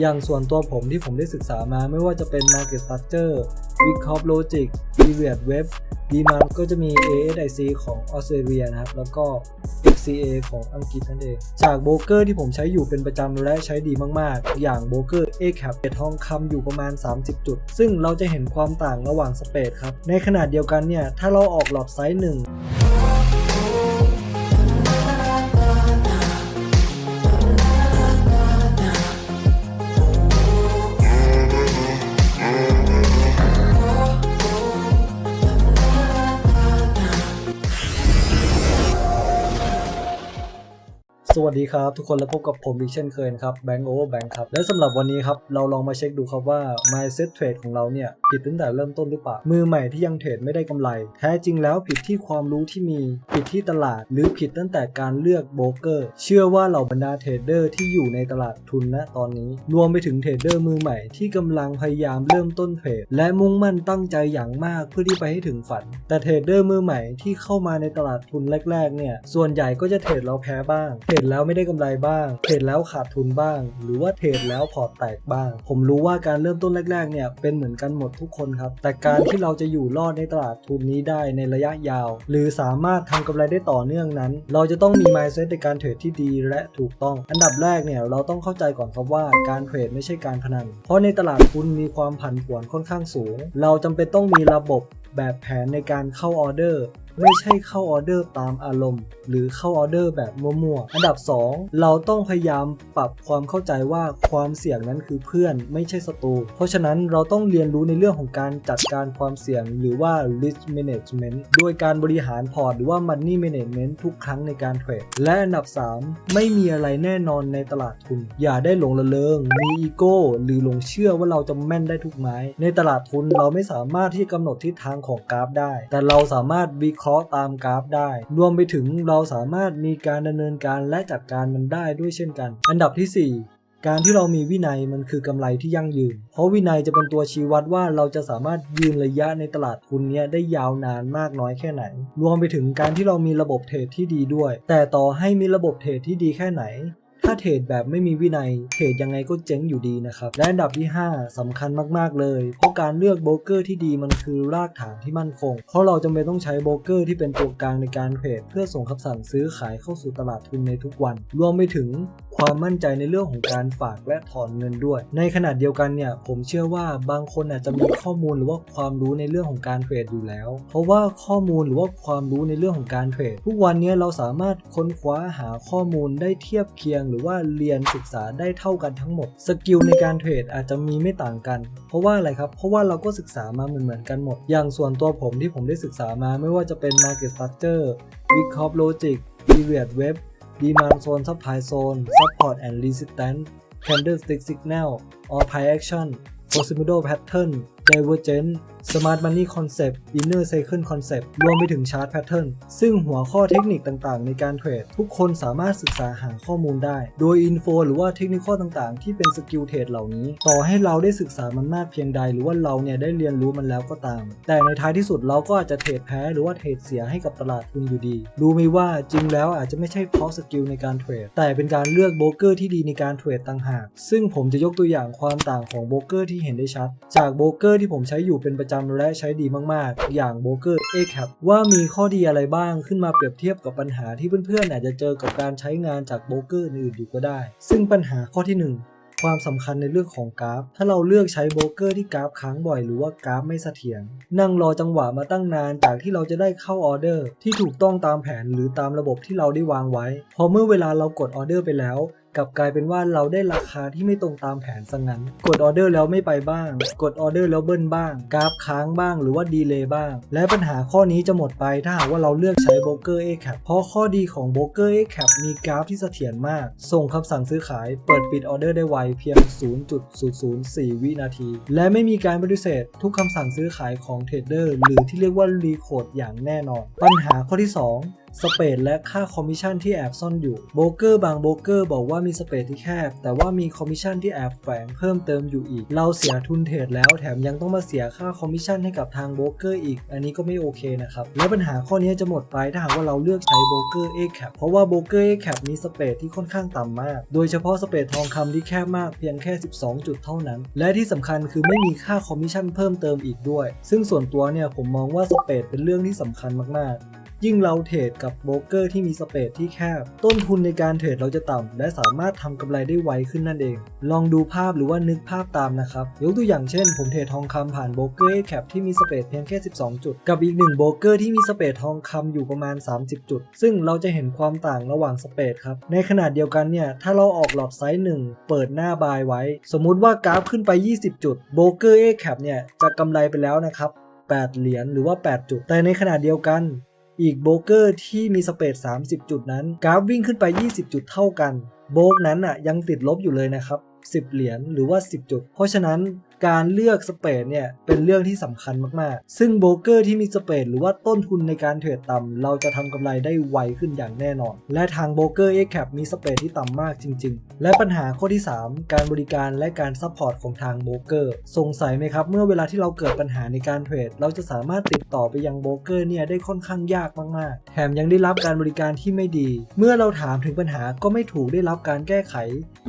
อย่างส่วนตัวผมที่ผมได้ศึกษามาไม่ว่าจะเป็น Market Structure w i c o p Logic p e r i o d Web d m a n ก็จะมี ASIC ของออสเตรเลียนะครับ แล้วก็ FCA ของอังกฤษนั่นเอง จากโบรกเกอร์ที่ผมใช้อยู่เป็นประจำและใช้ดีมาก ๆ อย่างโบรกเกอร์ ACAP เรททองคำอยู่ประมาณ 30 จุด ซึ่งเราจะเห็นความต่างระหว่างสเปดครับ ในขนาดเดียวกันเนี่ย ถ้าเราออกหลอดไซส์หนึ่ง สวัสดีครับทุกคนและพบกับผมอีกเช่นเคยนะครับ Bank Over Bank ครับ และสำหรับวันนี้ครับเราลองมาเช็คดูครับว่า mindset trade ของเราเนี่ยผิดตั้งแต่เริ่มต้นหรือเปล่า มือใหม่ที่ยังเทรดไม่ได้กำไร แท้จริงแล้วผิดที่ความรู้ที่มี ผิดที่ตลาด หรือผิดตั้งแต่การเลือกโบรกเกอร์ เชื่อว่าเหล่าบรรดาเทรดเดอร์ที่อยู่ในตลาดทุนณตอนนี้ รวมไปถึงเทรดเดอร์มือใหม่ที่กำลังพยายามเริ่มต้นเทรดและมุ่งมั่นตั้งใจอย่างมากเพื่อที่ไปให้ถึงฝัน แต่เทรดเดอร์มือใหม่ที่เข้ามาในตลาดทุนแรกๆเนี่ยส่วนใหญ่ก็จะเทรดแล้วแพ้บ้างเทรดแล้วไม่ได้กำไรบ้าง เทรดแล้วขาดทุนบ้าง หรือว่าเทรดแล้วพอร์ตแตกบ้าง ผมรู้ว่าการเริ่มต้นแรกๆเนี่ยเป็นเหมือนกันหมดทุกคนครับ แต่การที่เราจะอยู่รอดในตลาดทุนนี้ได้ในระยะยาว หรือสามารถทำกำไรได้ต่อเนื่องนั้น เราจะต้องมี mindset ในการเทรดที่ดีและถูกต้อง อันดับแรกเนี่ยเราต้องเข้าใจก่อนครับว่าการเทรดไม่ใช่การพนัน เพราะในตลาดทุนมีความผันผวนค่อนข้างสูง เราจำเป็นต้องมีระบบแบบแผนในการเข้าออเดอร์ ไม่ใช่เข้าออเดอร์ตามอารมณ์ หรือเข้าออเดอร์แบบมั่วๆ อันดับ 2 เราต้องพยายามปรับความเข้าใจว่าความเสี่ยงนั้นคือเพื่อนไม่ใช่ศัตรู เพราะฉะนั้นเราต้องเรียนรู้ในเรื่องของการจัดการความเสี่ยง หรือว่า risk management โดยการบริหารพอร์ตหรือว่า money management ทุกครั้งในการเทรด และอันดับ 3 ไม่มีอะไรแน่นอนในตลาดทุน อย่าได้หลงระเริง มีอีโก้ หรือหลงเชื่อว่าเราจะแม่นได้ทุกไม้ ในตลาดทุนเราไม่สามารถที่จะกำหนดทิศทางของกราฟได้ แต่เราสามารถวิเคราะห์ตามกราฟได้ รวมไปถึงเราสามารถมีการดำเนินการและจัดการมันได้ด้วยเช่นกัน อันดับทีสี่4การที่เรามีวินัยมันคือกำไรที่ยั่งยืน เพราะวินัยจะเป็นตัวชี้วัดว่าเราจะสามารถยืนระยะในตลาดทุนเนี้ยได้ยาวนานมากน้อยแค่ไหน รวมไปถึงการที่เรามีระบบเทรดที่ดีด้วย แต่ต่อให้มีระบบเทรดที่ดีแค่ไหน ถ้าเทรดแบบไม่มีวินัย เทรดยังไงก็เจ๊งอยู่ดีนะครับ และอันดับที่ 5สำคัญมากๆเลย เพราะการเลือกโบรกเกอร์ที่ดีมันคือรากฐานที่มั่นคง เพราะเราจำเป็นต้องใช้โบรกเกอร์ที่เป็นตัวกลางในการเทรดเพื่อส่งคำสั่งซื้อขายเข้าสู่ตลาดทุนในทุกวัน รวมไปถึงความมั่นใจในเรื่องของการฝากและถอนเงินด้วย ในขณะเดียวกันเนี่ยผมเชื่อว่าบางคนอาจจะมีข้อมูลหรือว่าความรู้ในเรื่องของการเทรดอยู่แล้ว เพราะว่าข้อมูลหรือว่าความรู้ในเรื่องของการเทรดทุกวันนี้เราสามารถค้นคว้าหาข้อมูลได้เทียบเคียงหรือว่าเรียนศึกษาได้เท่ากันทั้งหมด สกิลในการเทรดอาจจะมีไม่ต่างกัน เพราะว่าอะไรครับ เพราะว่าเราก็ศึกษามาเหมือนเหมือนๆกันหมด อย่างส่วนตัวผมที่ผมได้ศึกษามาไม่ว่าจะเป็น Market Structure w i c o p Logic p e r i o d Web Demand Zone Supply Zone Support and Resistance Candlestick Signal or Price Action Cosimodo Pattern Divergent Smart Money Concept Inner Cycle Concept รวมไปถึง Chart Pattern ซึ่งหัวข้อเทคนิคต่างๆ ในการเทรด ทุกคนสามารถศึกษาหาข้อมูลได้ โดยอินโฟหรือว่าเทคนิคต่างๆ ที่เป็นสกิลเทรดเหล่านี้ ต่อให้เราได้ศึกษามันมากเพียงใด หรือว่าเราเนี่ยได้เรียนรู้มันแล้วก็ตาม แต่ในท้ายที่สุดเราก็อาจจะเทรดแพ้หรือว่าเทรดเสียให้กับตลาดทุนอยู่ดี รู้ไหมว่าจริงแล้วอาจจะไม่ใช่เพราะสกิลในการเทรดแต่เป็นการเลือกโบรกเกอร์ที่ดีในการเทรดต่างหาก ซึ่งผมจะยกตัวอย่างความต่างของโบรกเกอร์ที่เห็นได้ชัด จากโบรกเกอร์ที่ผมใช้อยู่เป็นประจำและใช้ดีมากๆ อย่างโบเกอร์ ACAP ว่ามีข้อดีอะไรบ้างขึ้นมาเปรียบเทียบกับปัญหาที่เพื่อนๆอาจจะเจอกับการใช้งานจากโบเกอร์อื่นๆอยู่ก็ได้ ซึ่งปัญหาข้อที่หนึ่งความสำคัญในเรื่องของกราฟ ถ้าเราเลือกใช้โบรกเกอร์ที่กราฟค้างบ่อยหรือว่ากราฟไม่เสถียร นั่งรอจังหวะมาตั้งนานจากที่เราจะได้เข้าออเดอร์ ที่ถูกต้องตามแผนหรือตามระบบที่เราได้วางไว้ พอเมื่อเวลาเรากดออเดอร์ไปแล้ว กลับกลายเป็นว่าเราได้ราคาที่ไม่ตรงตามแผนซะงั้น กดออเดอร์แล้วไม่ไปบ้าง กดออเดอร์แล้วเบิ้ลบ้าง กราฟค้างบ้างหรือว่าดีเลย์บ้าง และปัญหาข้อนี้จะหมดไปถ้าหากว่าเราเลือกใช้โบรกเกอร์ ACAP เพราะข้อดีของโบรกเกอร์ ACAP มีกราฟที่เสถียรมาก ส่งคำสั่งซื้อขาย เปิดปิดออเดอร์ได้ไวเพียง 0.004 วินาที และไม่มีการปฏิเสธ ทุกคำสั่งซื้อขายของเทรดเดอร์หรือที่เรียกว่ารีโคดอย่างแน่นอน ปัญหาข้อที่ 2สเปดและค่าคอมมิชชั่นที่แอบซ่อนอยู่โบรกเกอร์บางโบรกเกอร์บอกว่ามีสเปดที่แคบ แต่ว่ามีคอมมิชชั่นที่แอบแฝงเพิ่มเติมอยู่อีก เราเสียทุนเทรดแล้วแถมยังต้องมาเสียค่าคอมมิชชั่นให้กับทางโบรกเกอร์อีก อันนี้ก็ไม่โอเคนะครับ และปัญหาข้อนี้จะหมดไปถ้าหากว่าเราเลือกใช้โบรกเกอร์ A cap เพราะว่าโบรกเกอร์ A cap มีสเปดที่ค่อนข้างต่ำมาก โดยเฉพาะสเปดทองคำที่แคบมากเพียงแค่ 12 จุดเท่านั้น และที่สำคัญคือไม่มีค่าคอมมิชชั่นเพิ่มเติมอีกด้วย ซึ่งส่วนตัวเนี่ยผมมองว่าสเปดเป็นเรื่องที่สำคัญมากๆ ยิ่งเราเทรดกับโบรกเกอร์ที่มีสเปดที่แคบ ต้นทุนในการเทรดเราจะต่ำ และสามารถทำกำไรได้ไวขึ้นนั่นเอง ลองดูภาพหรือว่านึกภาพตามนะครับ ยกตัวอย่างเช่น ผมเทรดทองคำผ่านโบรกเกอร์แคปที่มีสเปดเพียงแค่ 12 จุด กับอีกหนึ่งโบรกเกอร์ที่มีสเปดทองคำอยู่ประมาณ 30 จุด ซึ่งเราจะเห็นความต่างระหว่างสเปดครับ ในขนาดเดียวกันเนี่ย ถ้าเราออกหลอดไซส์1เปิดหน้าบายไว้ สมมุติว่ากราฟขึ้นไป 20 จุด โบรกเกอร์ A cap เนี่ยจะกำไรไปแล้วนะครับ8 เหรียญหรือว่า 8 จุด แต่ในขณะเดียวกัน อีกโบเกอร์ที่มีสเปด30 จุดนั้น กราฟวิ่งขึ้นไป 20 จุดเท่ากัน โบกนั้นอะยังติดลบอยู่เลยนะครับ 10 เหรียญหรือว่า 10 จุด เพราะฉะนั้น การเลือกสเปดเนี่ย เป็นเรื่องที่สำคัญมาก ๆ ซึ่งโบรกเกอร์ที่มีสเปดหรือว่าต้นทุนในการเทรดต่ำเราจะทำกำไรได้ไวขึ้นอย่างแน่นอน และทางโบรกเกอร์ x cap มีสเปดที่ต่ำมากจริง ๆ และปัญหาข้อที่ 3 การบริการและการซัพพอร์ตของทางโบรกเกอร์สงสัยไหมครับ เมื่อเวลาที่เราเกิดปัญหาในการเทรดเราจะสามารถติดต่อไปยังโบรกเกอร์เนี่ยได้ค่อนข้างยากมาก ๆ แถมยังได้รับการบริการที่ไม่ดี เมื่อเราถามถึงปัญหาก็ไม่ถูกได้รับการแก้ไข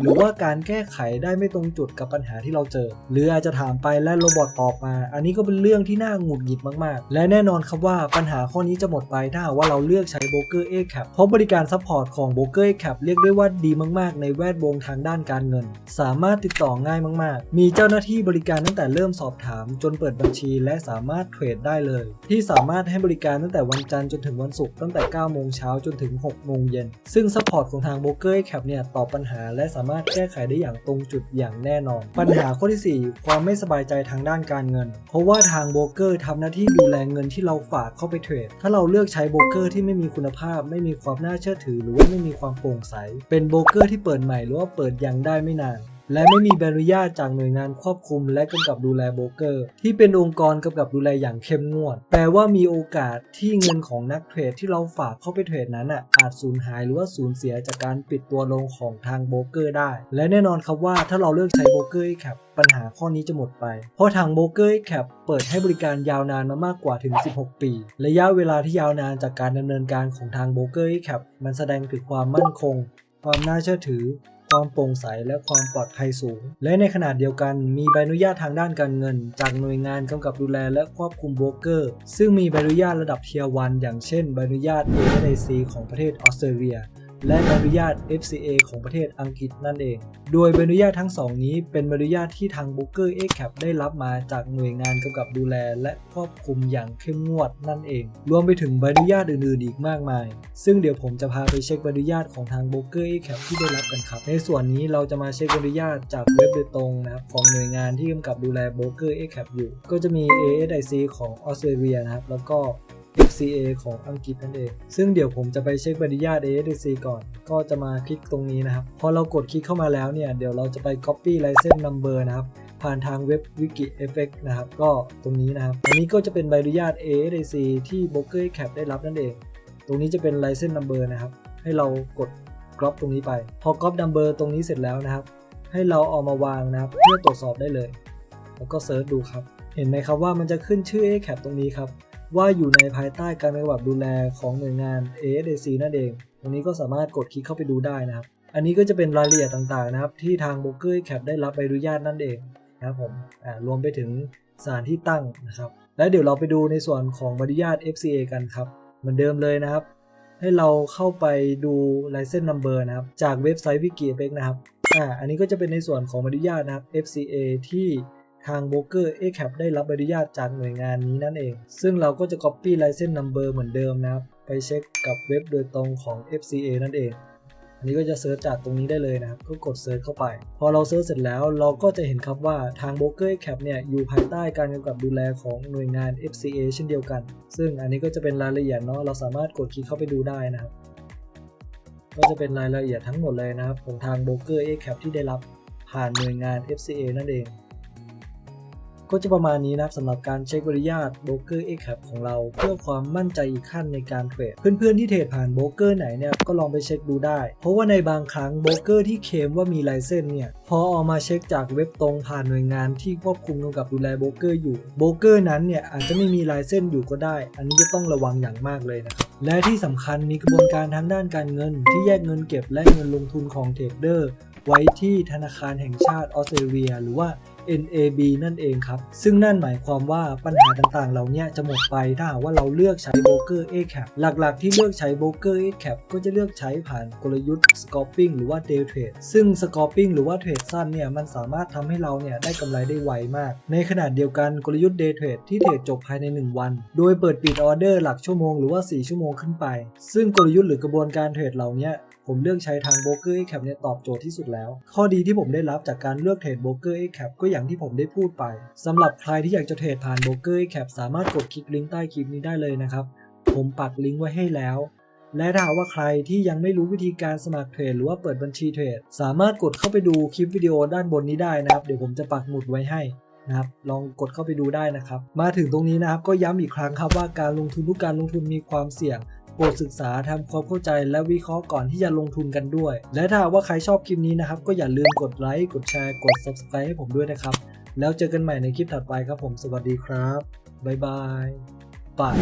หรือว่าการแก้ไขได้ไม่ตรงจุดกับปัญหาที่เราเจอหรืออาจะถามไปและโรบอทตอบมา อันนี้ก็เป็นเรื่องที่น่าหงุดหงิดมากๆ และแน่นอนครับว่าปัญหาข้อนี้จะหมดไปถ้าว่าเราเลือกใช้โบรกเกอร์ A cap เพราะบริการซัพพอร์ตของโบรกเกอร์ A cap เรียกได้ว่าดีมากๆ ในแวดวงทางด้านการเงิน สามารถติดต่อง่ายมากๆ มีเจ้าหน้าที่บริการตั้งแต่เริ่มสอบถาม จนเปิดบัญชีและสามารถเทรดได้เลย ที่สามารถให้บริการตั้งแต่วันจันทร์จนถึงวันศุกร์ตั้งแต่ 9 โมงเช้าจนถึง 6 โมงเย็น ซึ่งซัพพอร์ตของทางโบรกเกอร์ A cap เนี่ยตอบปัญหา และสามารถแก้ไขได้อย่างตรงจุดอย่างแน่นอน ปัญหาข้อที่สี่ความไม่สบายใจทางด้านการเงิน เพราะว่าทางโบรกเกอร์ทำหน้าที่ดูแลเงินที่เราฝากเข้าไปเทรด ถ้าเราเลือกใช้โบรกเกอร์ที่ไม่มีคุณภาพ ไม่มีความน่าเชื่อถือ หรือว่าไม่มีความโปร่งใส เป็นโบรกเกอร์ที่เปิดใหม่หรือว่าเปิดยังได้ไม่นาน และไม่มีใบอนุญาตจากหน่วยงานควบคุม และกำกับดูแลโบรกเกอร์ ที่เป็นองค์กรกำกับดูแลอย่างเข้มงวด แปลว่ามีโอกาสที่เงินของนักเทรดที่เราฝากเข้าไปเทรดนั้นอะอาจสูญหายหรือว่าสูญเสียจากการปิดตัวลงของทางโบรกเกอร์ได้ และแน่นอนครับว่าถ้าเราเลือกใช้โบรกเกอร์แคปปัญหาข้อนี้จะหมดไป เพราะทางโบรกเกอร์แคปเปิดให้บริการยาวนานมามากกว่าถึง 16 ปี ระยะเวลาที่ยาวนานจากการดำเนินการของทางโบรกเกอร์แคปมันแสดงถึงความมั่นคง ความน่าเชื่อถือ ความโปร่งใสและความปลอดภัยสูง และในขณะเดียวกันมีใบอนุญาตทางด้านการเงิน จากหน่วยงานกำกับดูแลและควบคุมโบรกเกอร์ ซึ่งมีใบอนุญาตระดับเทียวัน อย่างเช่นใบอนุญาต ASIC ของประเทศออสเตรเลีย และใบอนุญาต FCA ของประเทศอังกฤษนั่นเอง โดยใบอนุญาตทั้งสองนี้เป็นใบอนุญาตที่ทางโบรกเกอร์ A-CAP ได้รับมาจากหน่วยงานกำกับดูแล และควบคุมอย่างเข้มงวดนั่นเอง รวมไปถึงใบอนุญาตอื่นๆอีกมากมาย ซึ่งเดี๋ยวผมจะพาไปเช็คใบอนุญาตของทางโบรกเกอร์ A-CAP ที่ได้รับกันครับ ในส่วนนี้เราจะมาเช็คใบอนุญาตจากเว็บโดยตรงนะครับของหน่วยงานที่กำกับดูแลโบรกเกอร์ A-CAP อยู่ ก็จะมี ASIC ของออสเตรเลียนะครับแล้วก็ FCA ของอังกฤษนั่นเอง ซึ่งเดี๋ยวผมจะไปเช็คใบอนุญาต ASC ก่อน ก็จะมาคลิกตรงนี้นะครับ พอเรากดคลิกเข้ามาแล้วเนี่ย เดี๋ยวเราจะไป copy license number นะครับ ผ่านทางเว็บ Wiki Effect นะครับ ก็ตรงนี้นะครับ อันนี้ก็จะเป็นใบอนุญาต ASC ที่ Broker Cap ได้รับนั่นเอง ตรงนี้จะเป็น license number นะครับ ให้เรากด crop ตรงนี้ไป พอ crop number ตรงนี้เสร็จแล้วนะครับ ให้เราเอามาวางนะครับ เพื่อตรวจสอบได้เลย แล้วก็เซิร์ชดูครับ เห็นไหมครับว่ามันจะขึ้นชื่อ A cap ตรงนี้ครับ ว่าอยู่ในภายใต้การกำกับดูแลของหน่วยงาน ASAC นั่นเอง ตรงนี้ก็สามารถกดคลิกเข้าไปดูได้นะครับ อันนี้ก็จะเป็นรายละเอียดต่างๆนะครับ ที่ทาง b r o k e r Cap ได้รับใบอนุญาตนั่นเองนะครับผมรวมไปถึงสถานที่ตั้งนะครับ และเดี๋ยวเราไปดูในส่วนของใบอนุญาต FCA กันครับ เหมือนเดิมเลยนะครับ ให้เราเข้าไปดู license number นะครับ จากเว็บไซต์ Wiki Effect นะครับ อ่า อันนี้ก็จะเป็นในส่วนของใบอนุญาตนะครับ FCA ที่ ทางโบรกเกอร์ A-CAP ได้รับใบอนุญาตจากหน่วยงานนี้นั่นเอง ซึ่งเราก็จะ copy license number เหมือนเดิมนะครับ ไปเช็คกับเว็บโดยตรงของ FCA นั่นเอง อันนี้ก็จะเซิร์ชจากตรงนี้ได้เลยนะครับ ก็กดเซิร์ชเข้าไป พอเราเซิร์ชเสร็จแล้วเราก็จะเห็นครับว่าทางโบรกเกอร์ A-CAP เนี่ยอยู่ภายใต้การกำกับดูแลของหน่วยงาน FCA เช่นเดียวกัน ซึ่งอันนี้ก็จะเป็นรายละเอียดเนาะ เราสามารถกดคลิกเข้าไปดูได้นะครับ ก็จะเป็นรายละเอียดทั้งหมดเลยนะครับของทางโบรกเกอร์ A-CAP ที่ได้รับผ่านหน่วยงาน FCA นั่นเอง ก็จะประมาณนี้นะครับสำหรับการเช็คบริยาทโบรกเกอร์ x c a p ของเรา เพื่อความมั่นใจอีกขั้นในการเทรด เพื่อนๆที่เทรดผ่านโบรกเกอร์ไหนเนี่ยก็ลองไปเช็คดูได้ เพราะว่าในบางครั้งโบรกเกอร์ที่เคมว่ามีไลเซนส์เนี่ยพอเอามาเช็คจากเว็บตรงผ่านหน่วยงานที่ควบคุมกำกับดูแลโบรกเกอร์อยู่โบรกเกอร์นั้นเนี่ยอาจจะไม่มีไลเซนส์อยู่ก็ได้ อันนี้จะต้องระวังอย่างมากเลยนะครับและที่สำคัญมีกระบวนการทางด้านการเงิน ที่แยกเงินเก็บและเงินลงทุนของเทรดเดอร์ไว้ที่ธนาคารแห่งชาติออสเตรเลีย หรือว่า NAB นั่นเองครับ ซึ่งนั่นหมายความว่าปัญหาต่างๆ เหล่านี้จะหมดไปถ้าหากว่าเราเลือกใช้โบรกเกอร์ A-cap หลักๆ ที่เลือกใช้โบรกเกอร์ A-cap ก็จะเลือกใช้ผ่านกลยุทธ์ scalping หรือว่า day trade ซึ่ง scalping หรือว่าเทรดสั้นเนี่ยมันสามารถทำให้เราเนี่ยได้กำไรได้ไวมาก ในขณะเดียวกันกลยุทธ์ day trade ที่เทรดจบภายใน 1 วัน โดยเปิดปิดออเดอร์หลักชั่วโมงหรือว่า 4 ชั่วโมงขึ้นไป ซึ่งกลยุทธ์หรือกระบวนการเทรดเหล่านี้ ผมเลือกใช้ทางโบรกเกอร์ A-cap เนี่ยตอบโจทย์ที่สุดแล้ว ข้อดีที่ผมได้รับจากการเลือกเทรดโบรกเกอร์ A-cap ก็อย่างที่ผมได้พูดไปสำหรับใครที่อยากจะเทรดผ่านโบรกเกอร์ A-cap สามารถกดคลิกลิงก์ใต้คลิปนี้ได้เลยนะครับ ผมปักลิงก์ไว้ให้แล้ว และถ้าหากว่าใครที่ยังไม่รู้วิธีการสมัครเทรดหรือว่าเปิดบัญชีเทรดสามารถกดเข้าไปดูคลิปวิดีโอด้านบนนี้ได้นะครับ เดี๋ยวผมจะปักหมุดไว้ให้นะครับลองกดเข้าไปดูได้นะครับ มาถึงตรงนี้นะครับก็ย้ำอีกครั้งครับว่าการลงทุนทุกการลงทุนมีความเสี่ยง ปรดศึกษาทำความเข้าใจและวิเคราะห์ก่อนที่จะลงทุนกันด้วย และถ้าว่าใครชอบคลิปนี้นะครับ ก็อย่าลืมกดไลค์กดแชร์กด subscribe ให้ผมด้วยนะครับ แล้วเจอกันใหม่ในคลิปถัดไปครับผมสวัสดีครับบ๊ายบายบาย